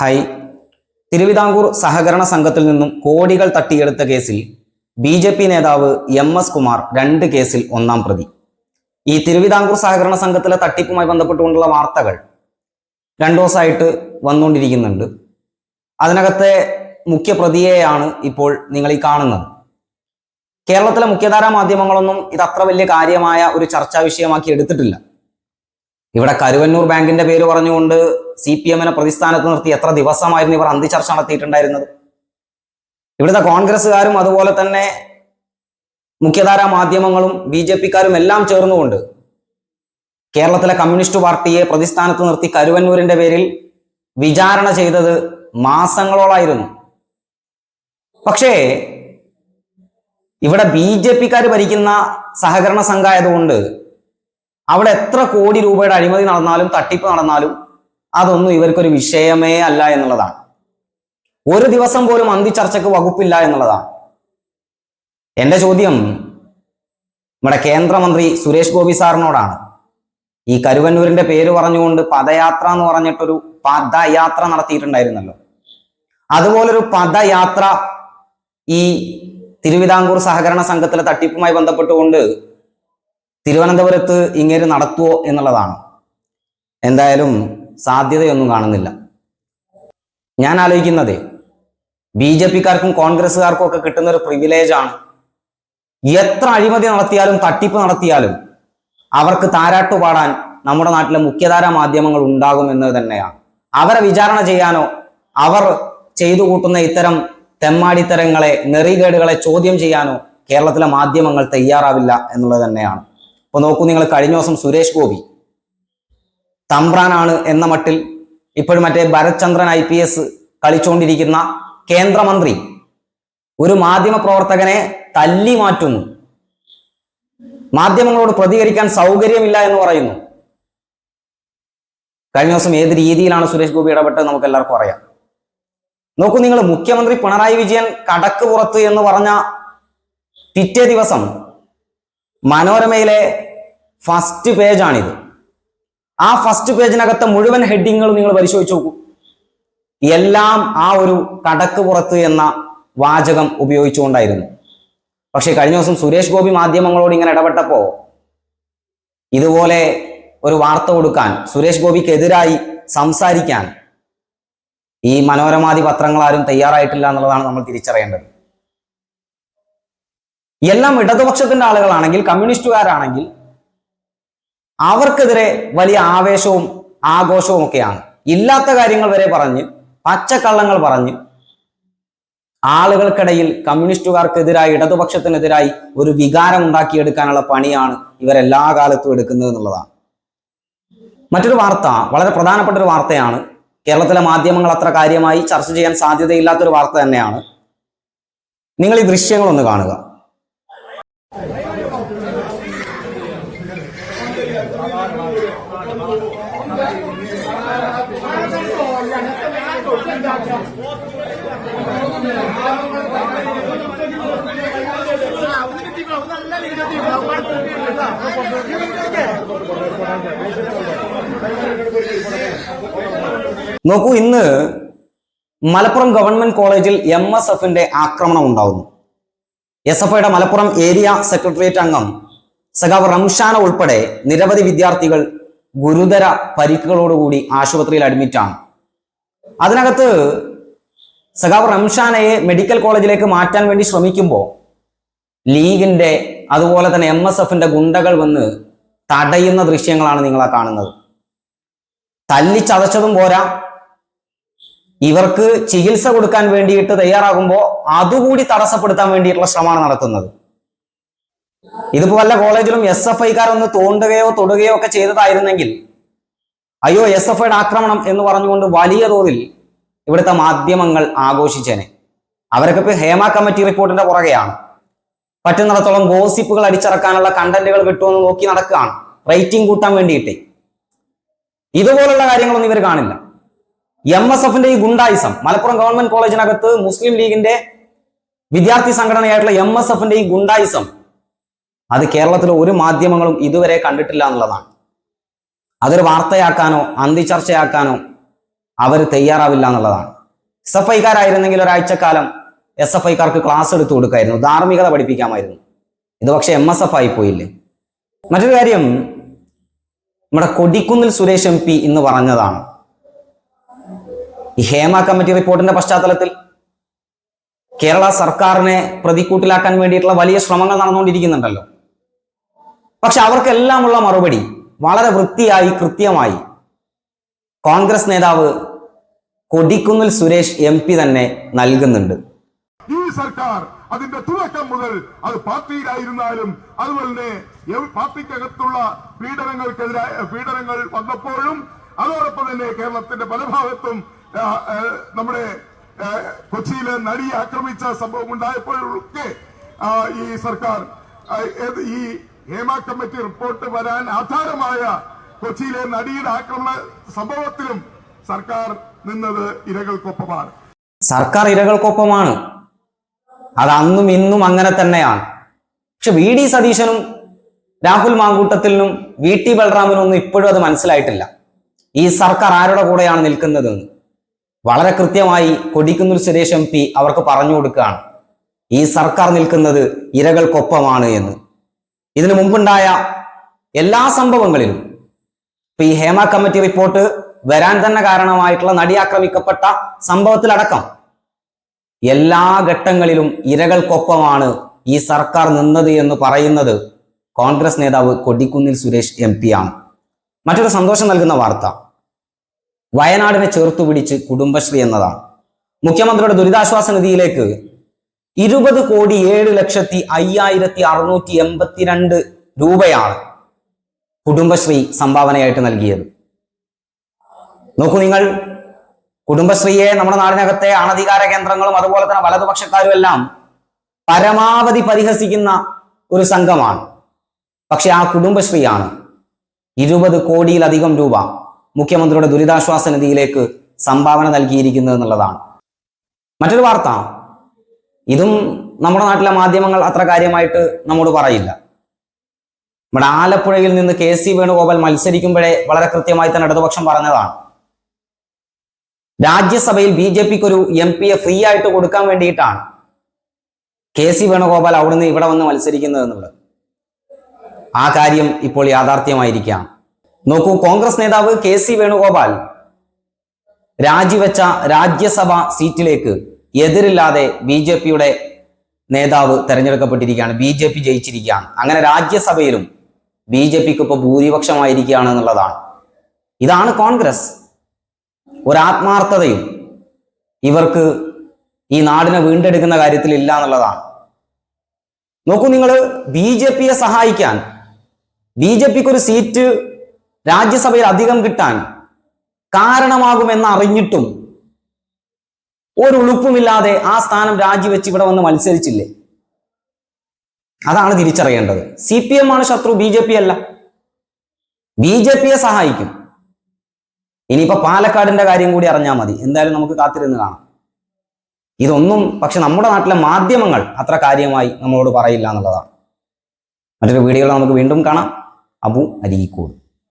Hi. Thiruvithamkoor സഹകരണ സംഘത്തിൽ നിന്നും കോടികൾ തട്ടിയെടുത്ത കേസിൽ ബി ജെ പി നേതാവ് എം എസ് കുമാർ രണ്ട് കേസിൽ ഒന്നാം പ്രതി. ഈ തിരുവിതാംകൂർ സഹകരണ സംഘത്തിലെ തട്ടിപ്പുമായി ബന്ധപ്പെട്ടുകൊണ്ടുള്ള വാർത്തകൾ രണ്ടു ദിവസമായിട്ട് വന്നുകൊണ്ടിരിക്കുന്നുണ്ട്. അതിനകത്തെ മുഖ്യ പ്രതിയെയാണ് ഇപ്പോൾ നിങ്ങൾ ഈ കാണുന്നത്. കേരളത്തിലെ മുഖ്യധാരാ മാധ്യമങ്ങളൊന്നും ഇത് അത്ര വലിയ കാര്യമായ ഒരു ചർച്ചാ വിഷയമാക്കി എടുത്തിട്ടില്ല. ഇവിടെ കരുവന്നൂർ ബാങ്കിന്റെ പേര് പറഞ്ഞുകൊണ്ട് സി പി എമ്മിനെ പ്രതിസ്ഥാനത്ത് നിർത്തി എത്ര ദിവസമായിരുന്നു ഇവർ അന്തിചർച്ച നടത്തിയിട്ടുണ്ടായിരുന്നത്? ഇവിടുത്തെ കോൺഗ്രസ്സുകാരും അതുപോലെ തന്നെ മുഖ്യധാരാ മാധ്യമങ്ങളും ബി ജെ പിക്കാരും എല്ലാം ചേർന്നുകൊണ്ട് കേരളത്തിലെ കമ്മ്യൂണിസ്റ്റ് പാർട്ടിയെ പ്രതിസ്ഥാനത്ത് നിർത്തി കരുവന്നൂരിന്റെ പേരിൽ വിചാരണ ചെയ്തത് മാസങ്ങളോളായിരുന്നു. പക്ഷേ ഇവിടെ ബി ജെ പിക്കാർ ഭരിക്കുന്ന സഹകരണ സംഘമായതുകൊണ്ട് അവിടെ എത്ര കോടി രൂപയുടെ അഴിമതി നടന്നാലും തട്ടിപ്പ് നടന്നാലും അതൊന്നും ഇവർക്കൊരു വിഷയമേ അല്ല എന്നുള്ളതാണ്. ഒരു ദിവസം പോലും അന്തിച്ചർച്ചയ്ക്ക് വകുപ്പില്ല എന്നുള്ളതാണ്. എന്റെ ചോദ്യം നമ്മുടെ കേന്ദ്രമന്ത്രി സുരേഷ് ഗോപി സാറിനോടാണ്. ഈ കരുവന്നൂരിന്റെ പേര് പറഞ്ഞുകൊണ്ട് പദയാത്ര എന്ന് പറഞ്ഞിട്ടൊരു പദയാത്ര നടത്തിയിട്ടുണ്ടായിരുന്നല്ലോ. അതുപോലൊരു പദയാത്ര ഈ തിരുവിതാംകൂർ സഹകരണ സംഘത്തിലെ തട്ടിപ്പുമായി ബന്ധപ്പെട്ടുകൊണ്ട് തിരുവനന്തപുരത്ത് ഇങ്ങനെ നടത്തുവോ എന്നുള്ളതാണ്. എന്തായാലും സാധ്യതയൊന്നും കാണുന്നില്ല. ഞാൻ ആലോചിക്കുന്നത് ബി ജെ പിക്കാർക്കും കോൺഗ്രസ്സുകാർക്കും ഒക്കെ കിട്ടുന്ന ഒരു പ്രിവിലേജാണ്. എത്ര അഴിമതി നടത്തിയാലും തട്ടിപ്പ് നടത്തിയാലും അവർക്ക് താരാട്ടു പാടാൻ നമ്മുടെ നാട്ടിലെ മുഖ്യധാര മാധ്യമങ്ങൾ ഉണ്ടാകും എന്ന് തന്നെയാണ്. അവരെ വിചാരണ ചെയ്യാനോ അവർ ചെയ്തു കൂട്ടുന്ന ഇത്തരം തെമ്മാടിത്തരങ്ങളെ നെറികേടുകളെ ചോദ്യം ചെയ്യാനോ കേരളത്തിലെ മാധ്യമങ്ങൾ തയ്യാറാവില്ല എന്നുള്ളത് തന്നെയാണ്. ഇപ്പൊ നോക്കൂ നിങ്ങൾ കഴിഞ്ഞ ദിവസം സുരേഷ് ഗോപി തമ്പ്രാനാണ് എന്ന മട്ടിൽ ഇപ്പോഴും മറ്റേ Bharat Chandran I P S കളിച്ചുകൊണ്ടിരിക്കുന്ന കേന്ദ്രമന്ത്രി ഒരു മാധ്യമ പ്രവർത്തകനെ തല്ലി മാറ്റുന്നു. മാധ്യമങ്ങളോട് പ്രതികരിക്കാൻ സൗകര്യമില്ല എന്ന് പറയുന്നു. കഴിഞ്ഞ ദിവസം ഏത് രീതിയിലാണ് സുരേഷ് ഗോപി ഇടപെട്ടത് നമുക്ക് എല്ലാവർക്കും അറിയാം. നോക്കൂ നിങ്ങൾ മുഖ്യമന്ത്രി പിണറായി വിജയൻ കടക്ക് പുറത്ത് എന്ന് പറഞ്ഞ പിറ്റേ ദിവസം മനോരമയിലെ ഫസ്റ്റ് പേജാണിത് ആ ഫസ്റ്റ് പേജിനകത്തെ മുഴുവൻ ഹെഡിങ്ങുകളും നിങ്ങൾ പരിശോധിച്ച് നോക്കൂ. എല്ലാം ആ ഒരു കടക്ക് പുറത്ത് എന്ന വാചകം ഉപയോഗിച്ചുകൊണ്ടായിരുന്നു. പക്ഷേ കഴിഞ്ഞ ദിവസം സുരേഷ് ഗോപി മാധ്യമങ്ങളോട് ഇങ്ങനെ ഇടപെട്ടപ്പോ ഇതുപോലെ ഒരു വാർത്ത കൊടുക്കാൻ സുരേഷ് ഗോപിക്കെതിരായി സംസാരിക്കാൻ ഈ മനോരമാതി പത്രങ്ങളാരും തയ്യാറായിട്ടില്ല എന്നുള്ളതാണ് നമ്മൾ തിരിച്ചറിയേണ്ടത്. എല്ലാം ഇടതുപക്ഷത്തിന്റെ ആളുകളാണെങ്കിൽ കമ്മ്യൂണിസ്റ്റുകാരാണെങ്കിൽ അവർക്കെതിരെ വലിയ ആവേശവും ആഘോഷവും ഒക്കെയാണ്. ഇല്ലാത്ത കാര്യങ്ങൾ വരെ പറഞ്ഞ് പച്ചക്കള്ളങ്ങൾ പറഞ്ഞ് ആളുകൾക്കിടയിൽ കമ്മ്യൂണിസ്റ്റുകാർക്കെതിരായി ഇടതുപക്ഷത്തിനെതിരായി ഒരു വികാരം ഉണ്ടാക്കിയെടുക്കാനുള്ള പണിയാണ് ഇവരെല്ലാ കാലത്തും എടുക്കുന്നത് എന്നുള്ളതാണ്. മറ്റൊരു വാർത്ത വളരെ പ്രധാനപ്പെട്ട ഒരു വാർത്തയാണ്. കേരളത്തിലെ മാധ്യമങ്ങൾ അത്ര കാര്യമായി ചർച്ച ചെയ്യാൻ സാധ്യതയില്ലാത്തൊരു വാർത്ത തന്നെയാണ്. നിങ്ങൾ ഈ ദൃശ്യങ്ങളൊന്ന് കാണുക. നോക്കൂ ഇന്ന് മലപ്പുറം ഗവൺമെന്റ് കോളേജിൽ എം എസ് എഫിന്റെ ആക്രമണം ഉണ്ടാവുന്നു. എസ് എഫ് ഐയുടെ മലപ്പുറം ഏരിയ സെക്രട്ടേറിയറ്റ് അംഗം സഖാവ് റംഷാന ഉൾപ്പെടെ നിരവധി വിദ്യാർത്ഥികൾ ഗുരുതര പരിക്കുകളോടുകൂടി ആശുപത്രിയിൽ അഡ്മിറ്റാണ്. അതിനകത്ത് സഖാവ് റംഷാനയെ മെഡിക്കൽ കോളേജിലേക്ക് മാറ്റാൻ വേണ്ടി ശ്രമിക്കുമ്പോൾ ലീഗിന്റെ അതുപോലെ തന്നെ എം എസ് എഫിന്റെ ഗുണ്ടകൾ വന്ന് തടയുന്ന ദൃശ്യങ്ങളാണ് നിങ്ങളെ കാണുന്നത്. തല്ലിച്ചതച്ചതും പോരാ. ഇവർക്ക് ചികിത്സ കൊടുക്കാൻ വേണ്ടിയിട്ട് തയ്യാറാകുമ്പോൾ അതുകൂടി തടസ്സപ്പെടുത്താൻ വേണ്ടിയിട്ടുള്ള ശ്രമമാണ് നടത്തുന്നത്. ഇതിപ്പോ വല്ല കോളേജിലും എസ് എഫ് ഐക്കാരൊന്ന് തോണ്ടുകയോ തൊടുകയോ ഒക്കെ ചെയ്തതായിരുന്നെങ്കിൽ അയ്യോ എസ് എഫ് ഐയുടെ ആക്രമണം എന്ന് പറഞ്ഞുകൊണ്ട് വലിയ തോതിൽ ഇവിടുത്തെ മാധ്യമങ്ങൾ ആഘോഷിച്ചേനെ. അവരൊക്കെ ഇപ്പൊ ഹേമ കമ്മിറ്റി റിപ്പോർട്ടിന്റെ പുറകെയാണ്. പറ്റുന്നിടത്തോളം ഗോസിപ്പുകൾ അടിച്ചിറക്കാനുള്ള കണ്ടന്റുകൾ കിട്ടുമെന്ന് നോക്കി നടക്കുകയാണ്. റേറ്റിംഗ് കൂട്ടാൻ വേണ്ടിയിട്ട്. ഇതുപോലുള്ള കാര്യങ്ങളൊന്നും ഇവർ കാണില്ല. എം എസ് എഫിന്റെ ഈ ഗുണ്ടായിസം മലപ്പുറം ഗവൺമെന്റ് കോളേജിനകത്ത് മുസ്ലിം ലീഗിന്റെ വിദ്യാർത്ഥി സംഘടനയായിട്ടുള്ള എം എസ് എഫിന്റെ ഈ ഗുണ്ടായിസം അത് കേരളത്തിലെ ഒരു മാധ്യമങ്ങളും ഇതുവരെ കണ്ടിട്ടില്ല എന്നുള്ളതാണ്. അതൊരു വാർത്തയാക്കാനോ അന്തിചർച്ചയാക്കാനോ അവർ തയ്യാറാവില്ല എന്നുള്ളതാണ്. ഐക്കാരായിരുന്നെങ്കിൽ ഒരാഴ്ചക്കാലം എസ് എഫ് ഐക്കാർക്ക് ക്ലാസ് എടുത്തു കൊടുക്കായിരുന്നു. ധാർമ്മികത പഠിപ്പിക്കാമായിരുന്നു. ഇത് പക്ഷെ എം എസ് എഫ് ആയി പോയില്ലേ? മറ്റൊരു കാര്യം നമ്മുടെ കൊടിക്കുന്നിൽ സുരേഷ് എം പി ഇന്ന് പറഞ്ഞതാണ്. ഈ ഹേമ കമ്മിറ്റി റിപ്പോർട്ടിന്റെ പശ്ചാത്തലത്തിൽ കേരള സർക്കാരിനെ പ്രതിക്കൂട്ടിലാക്കാൻ വേണ്ടിയിട്ടുള്ള വലിയ ശ്രമങ്ങൾ നടന്നുകൊണ്ടിരിക്കുന്നുണ്ടല്ലോ. പക്ഷെ അവർക്കെല്ലാമുള്ള മറുപടി വളരെ വൃത്തിയായി കൃത്യമായി കോൺഗ്രസ് നേതാവ് കൊടിക്കുന്നിൽ സുരേഷ് എം തന്നെ നൽകുന്നുണ്ട്. സർക്കാർ അതിന്റെ തുടക്കം മുതൽ അത് പാർട്ടിയിലായിരുന്നാലും അതുപോലെ തന്നെ പാർട്ടിക്കകത്തുള്ള പീഡനങ്ങൾക്കെതിരായ പീഡനങ്ങൾ വന്നപ്പോഴും അതോടൊപ്പം തന്നെ കേരളത്തിന്റെ പല ഭാഗത്തും നമ്മുടെ കൊച്ചിയിലെ നടിയെ ആക്രമിച്ച സംഭവം ഉണ്ടായപ്പോഴൊക്കെ ഈ സർക്കാർ ഈ ഹേമ കമ്മിറ്റി റിപ്പോർട്ട് വരാൻ ആധാരമായ കൊച്ചിയിലെ നടിയുടെ ആക്രമണ സംഭവത്തിലും സർക്കാർ നിന്നത് ഇരകൾക്കൊപ്പമാണ്. സർക്കാർ ഇരകൾക്കൊപ്പമാണ്. അത് അന്നും ഇന്നും അങ്ങനെ തന്നെയാണ്. പക്ഷെ വി ഡി സതീശനും രാഹുൽ മാങ്കൂട്ടത്തിലും വി ടി ബൽറാമിനും ഒന്നും ഇപ്പോഴും അത് മനസ്സിലായിട്ടില്ല. ഈ സർക്കാർ ആരുടെ കൂടെയാണ് നിൽക്കുന്നതെന്ന് വളരെ കൃത്യമായി കൊടിക്കുന്നൂർ സുരേഷ് എം പി അവർക്ക് പറഞ്ഞു കൊടുക്കുകയാണ്. ഈ സർക്കാർ നിൽക്കുന്നത് ഇരകൾക്കൊപ്പമാണ് എന്ന്. ഇതിനു മുമ്പുണ്ടായ എല്ലാ സംഭവങ്ങളിലും ഇപ്പൊ ഈ ഹേമ കമ്മിറ്റി റിപ്പോർട്ട് വരാൻ തന്നെ കാരണമായിട്ടുള്ള നടി ആക്രമിക്കപ്പെട്ട സംഭവത്തിലടക്കം എല്ലാ ഘട്ടങ്ങളിലും ഇരകൾക്കൊപ്പമാണ് ഈ സർക്കാർ നിന്നത് എന്ന് പറയുന്നത് കോൺഗ്രസ് നേതാവ് കൊടിക്കുന്നിൽ സുരേഷ് എം ആണ്. മറ്റൊരു സന്തോഷം നൽകുന്ന വാർത്ത. വയനാടിനെ ചേർത്തു പിടിച്ച് കുടുംബശ്രീ എന്നതാണ്. മുഖ്യമന്ത്രിയുടെ ദുരിതാശ്വാസ നിധിയിലേക്ക് ഇരുപത് കോടി ഏഴ് ലക്ഷത്തി അയ്യായിരത്തി അറുന്നൂറ്റി എൺപത്തിരണ്ട് രൂപയാണ് കുടുംബശ്രീ സംഭാവനയായിട്ട് നൽകിയത്. നോക്കൂ നിങ്ങൾ കുടുംബശ്രീയെ നമ്മുടെ നാടിനകത്തെ അനധികാര കേന്ദ്രങ്ങളും അതുപോലെ തന്നെ വലതുപക്ഷക്കാരും എല്ലാം പരമാവധി പരിഹസിക്കുന്ന ഒരു സംഘമാണ്. പക്ഷെ ആ കുടുംബശ്രീയാണ് ഇരുപത് കോടിയിലധികം രൂപ മുഖ്യമന്ത്രിയുടെ ദുരിതാശ്വാസ നിധിയിലേക്ക് സംഭാവന നൽകിയിരിക്കുന്നത് എന്നുള്ളതാണ്. മറ്റൊരു വാർത്ത. ഇതും നമ്മുടെ നാട്ടിലെ മാധ്യമങ്ങൾ അത്ര കാര്യമായിട്ട് നമ്മോട് പറയില്ല. നമ്മുടെ ആലപ്പുഴയിൽ നിന്ന് കെ സി വേണുഗോപാൽ മത്സരിക്കുമ്പോഴേ വളരെ കൃത്യമായി തന്നെ ഇടതുപക്ഷം പറഞ്ഞതാണ്. രാജ്യസഭയിൽ ബി ജെ പിക്ക് ഒരു എം പിയെ ഫ്രീ ആയിട്ട് കൊടുക്കാൻ വേണ്ടിയിട്ടാണ് കെ സി വേണുഗോപാൽ അവിടുന്ന് ഇവിടെ വന്ന് മത്സരിക്കുന്നത് എന്നുള്ളത് ആ കാര്യം ഇപ്പോൾ യാഥാർത്ഥ്യമായിരിക്കാം നോക്കൂ കോൺഗ്രസ് നേതാവ് കെ സി വേണുഗോപാൽ രാജിവെച്ച രാജ്യസഭ സീറ്റിലേക്ക് എതിരില്ലാതെ ബി ജെ പിയുടെ നേതാവ് തെരഞ്ഞെടുക്കപ്പെട്ടിരിക്കുകയാണ് ബി ജെ പി ജയിച്ചിരിക്കുകയാണ്. അങ്ങനെ രാജ്യസഭയിലും ബി ജെ പിക്ക് ഇപ്പോൾ ഭൂരിപക്ഷമായിരിക്കുകയാണ് എന്നുള്ളതാണ്. ഇതാണ് കോൺഗ്രസ്. ഒരാത്മാർത്ഥതയും ഇവർക്ക് ഈ നാടിനെ വീണ്ടെടുക്കുന്ന കാര്യത്തിൽ ഇല്ല എന്നുള്ളതാണ്. നോക്കൂ നിങ്ങൾ ബി ജെ പിയെ സഹായിക്കാൻ ബി ജെ പിക്ക് ഒരു സീറ്റ് രാജ്യസഭയിൽ അധികം കിട്ടാൻ കാരണമാകുമെന്ന് അറിഞ്ഞിട്ടും ഒരുളുപ്പുമില്ലാതെ ആ സ്ഥാനം രാജിവെച്ച് ഇവിടെ വന്ന് മത്സരിച്ചില്ലേ? അതാണ് തിരിച്ചറിയേണ്ടത്. സി പി എം ആണ് ശത്രു ബി ജെ പി അല്ല. ബി ജെ പിയെ സഹായിക്കും. ഇനിയിപ്പോ പാലക്കാടിന്റെ കാര്യം കൂടി അറിഞ്ഞാൽ മതി. എന്തായാലും നമുക്ക് കാത്തിരുന്ന് കാണാം. ഇതൊന്നും പക്ഷെ നമ്മുടെ നാട്ടിലെ മാധ്യമങ്ങൾ അത്ര കാര്യമായി നമ്മളോട് പറയില്ല എന്നുള്ളതാണ്. മറ്റൊരു വീഡിയോയിൽ നമുക്ക് വീണ്ടും കാണാം. അബു അരീക്കോട്.